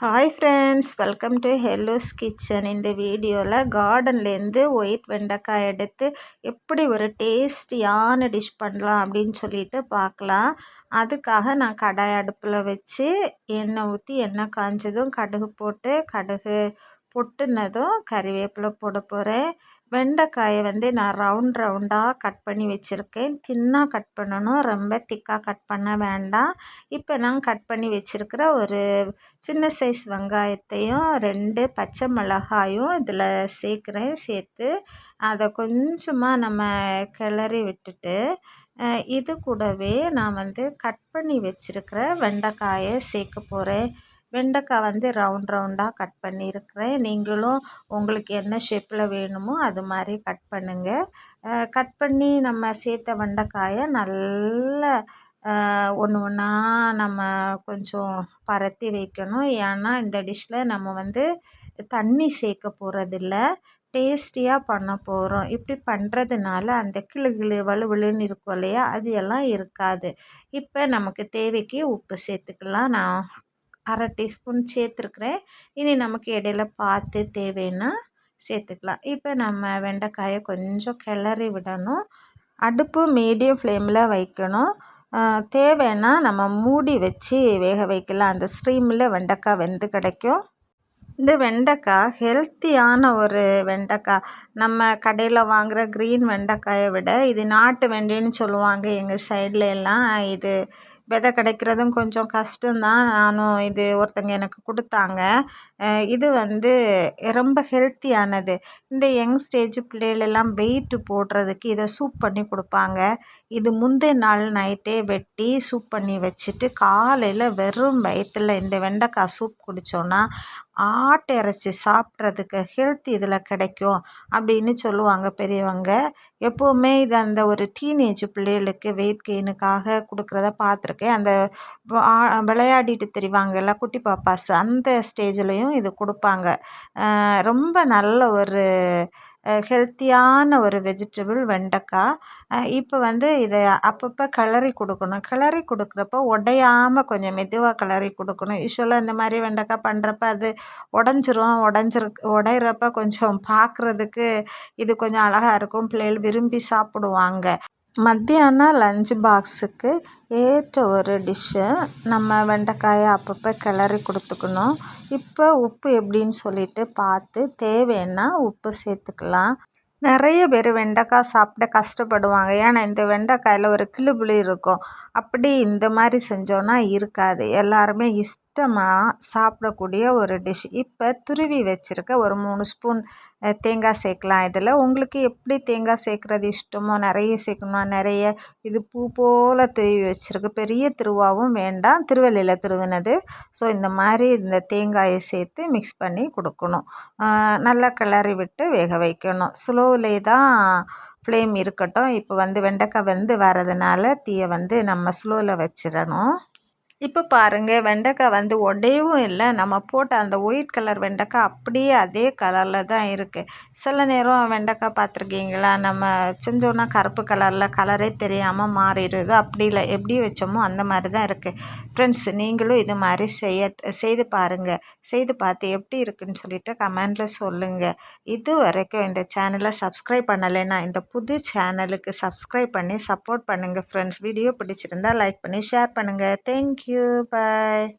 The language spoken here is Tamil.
Hi friends welcome to hello's kitchen இந்த வீடியோவில் கார்டன்லேருந்து ஒயிட் வெண்டைக்காய் எடுத்து எப்படி ஒரு டேஸ்டியான டிஷ் பண்ணலாம் அப்படின்னு சொல்லிட்டு பார்க்கலாம். அதுக்காக நான் கடாய் அடுப்பில் வச்சு எண்ணெய் ஊற்றி எண்ணெய் காஞ்சதும் கடுகு போட்டு கடுகு பொட்டுனதும் கறிவேப்பிலை போட போகிறேன் வெண்டைக்காயை வந்து நான் ரவுண்ட் ரவுண்டாக கட் பண்ணி வச்சுருக்கேன். தின்னாக கட் பண்ணணும். ரொம்ப திக்காக கட் பண்ண வேண்டாம். இப்போ நான் கட் பண்ணி வச்சுருக்கிற ஒரு சின்ன சைஸ் வெங்காயத்தையும் ரெண்டு பச்சை மிளகாயும் இதில் சேர்க்குறேன். சேர்த்து அதை கொஞ்சமாக நம்ம கிளறி விட்டுட்டு இது கூடவே நான் வந்து கட் பண்ணி வச்சுருக்கிற வெண்டைக்காயை சேர்க்க போகிறேன் வெண்டைக்காய் வந்து ரவுண்ட் ரவுண்டாக கட் பண்ணியிருக்கிறேன். நீங்களும் உங்களுக்கு என்ன ஷேப்பில் வேணுமோ அது மாதிரி கட் பண்ணுங்கள் கட் பண்ணி நம்ம சேர்த்த வெண்டைக்காயை நல்லா ஒன்று ஒன்றா நம்ம கொஞ்சம் பரத்தி வைக்கணும். ஏன்னா இந்த டிஷ்ஷில் நம்ம வந்து தண்ணி சேர்க்க போகிறதில்ல டேஸ்டியாக பண்ண போகிறோம் இப்படி பண்ணுறதுனால அந்த கிளு கிளு வலுவலுன்னு இருக்கும் இல்லையா? அது எல்லாம் இருக்காது. இப்போ நமக்கு தேவைக்கு உப்பு சேர்த்துக்கலாம். நான் அரை டீஸ்பூன் சேர்த்துருக்குறேன். இனி நமக்கு இடையில பார்த்து தேவைன்னா சேர்த்துக்கலாம். இப்போ நம்ம வெண்டைக்காயை கொஞ்சம் கிளறி விடணும். அடுப்பு மீடியம் ஃப்ளேமில் வைக்கணும். தேவைன்னா நம்ம மூடி வச்சு வேக வைக்கலாம். அந்த ஸ்ட்ரீமில் வெண்டைக்காய் வெந்து கிடைக்கும். இந்த வெண்டைக்காய் ஹெல்த்தியான ஒரு வெண்டைக்காய். நம்ம கடையில் வாங்குகிற க்ரீன் வெண்டைக்காயை விட இது நாட்டு வெண்டைன்னு சொல்லுவாங்க. எங்கள் சைடில் எல்லாம் இது விதை கிடைக்கிறதும் கொஞ்சம் கஷ்டம்தான். நானும் இது ஒருத்தங்க எனக்கு கொடுத்தாங்க. இது வந்து ரொம்ப ஹெல்த்தியானது இந்த யங் ஸ்டேஜ் பிள்ளைகளெல்லாம் வெயிட்டு போடுறதுக்கு இதை சூப் பண்ணி கொடுப்பாங்க. இது முந்தைய நாள் நைட்டே வெட்டி சூப் பண்ணி வச்சுட்டு காலையில் வெறும் வயிற்றில் இந்த வெண்டைக்காய் சூப் குடித்தோன்னா ஆட்டு இறைச்சி சாப்பிட்றதுக்கு ஹெல்த் இதில் கிடைக்கும் அப்படின்னு சொல்லுவாங்க பெரியவங்க. எப்போவுமே இது அந்த ஒரு டீனேஜ் பிள்ளைகளுக்கு வெயிட் கெயினுக்காக கொடுக்குறத பார்த்துருக்கேன் அந்த விளையாடிட்டு தெரிவாங்கல்ல குட்டி பாப்பாஸ் அந்த ஸ்டேஜ்லேயும் இது கொடுப்பாங்க. ரொம்ப நல்ல ஒரு ஹெல்த்தியான ஒரு வெஜிடபிள் வெண்டைக்காய் இப்போ வந்து இதை அப்பப்போ கிளறி கொடுக்கணும். கிளறி கொடுக்குறப்ப உடையாமல் கொஞ்சம் மெதுவாக கிளறி கொடுக்கணும். யூஸ்வலாக இந்த மாதிரி வெண்டைக்காய் பண்ணுறப்ப அது உடஞ்சிரும். உடஞ்சிருக்கு உடையிறப்ப கொஞ்சம் பார்க்குறதுக்கு இது கொஞ்சம் அழகாக இருக்கும். பிள்ளைகள் விரும்பி சாப்பிடுவாங்க. மத்தியானம் லஞ்ச் பாக்ஸுக்கு ஏற்ற ஒரு டிஷ்ஷு நம்ம வெண்டைக்காயை அப்பப்போ கிளறி கொடுத்துக்கணும். இப்போ உப்பு எப்படின்னு சொல்லிட்டு பார்த்து தேவைன்னா உப்பு சேர்த்துக்கலாம். நிறைய பேர் வெண்டைக்காய் சாப்பிட கஷ்டப்படுவாங்க. ஏன்னா இந்த வெண்டைக்காயில் ஒரு கிளுபுளி இருக்கும். அப்படி இந்த மாதிரி செஞ்சோன்னா இருக்காது. எல்லாருமே இஷ்டமாக சாப்பிடக்கூடிய ஒரு டிஷ் இப்போ துருவி வச்சுருக்க ஒரு மூணு ஸ்பூன் தேங்காய் சேர்க்கலாம். இதில் உங்களுக்கு எப்படி தேங்காய் சேர்க்குறது இஷ்டமோ நிறைய சேர்க்கணுமா? நிறைய இது பூ போல் திருவி வச்சுருக்கு. பெரிய திருவாவும் வேண்டாம். திருவள்ளியில் திருவினது. ஸோ இந்த மாதிரி இந்த தேங்காயை சேர்த்து மிக்ஸ் பண்ணி கொடுக்கணும். நல்லா கிளறி விட்டு வேக வைக்கணும். ஸ்லோவிலே தான் ஃப்ளேம் இருக்கட்டும். இப்போ வந்து வெண்டைக்காய் வெந்து வரதுனால தீயை வந்து நம்ம ஸ்லோவில் வச்சிடணும். இப்போ பாருங்கள் வெண்டைக்காய் வந்து உடையவும் இல்லை. நம்ம போட்ட அந்த ஒயிட் கலர் வெண்டைக்காய் அப்படியே அதே கலரில் தான் இருக்குது சில நேரம் வெண்டைக்காய் பார்த்துருக்கீங்களா? நம்ம செஞ்சோன்னா கருப்பு கலரில் கலரே தெரியாமல் மாறிடுது. அப்படி இல்லை எப்படி வச்சோமோ அந்த மாதிரி தான் இருக்குது ஃப்ரெண்ட்ஸ் நீங்களும் இது மாதிரி செய்ய செய்து பாருங்கள் செய்து பார்த்து எப்படி இருக்குன்னு சொல்லிட்டு கமெண்டில் சொல்லுங்கள் இது வரைக்கும் இந்த சேனலை சப்ஸ்கிரைப் பண்ணலைன்னா இந்த புது சேனலுக்கு சப்ஸ்கிரைப் பண்ணி சப்போர்ட் பண்ணுங்கள் ஃப்ரெண்ட்ஸ் வீடியோ பிடிச்சிருந்தால் லைக் பண்ணி ஷேர் பண்ணுங்கள் தேங்க்யூ you. Bye.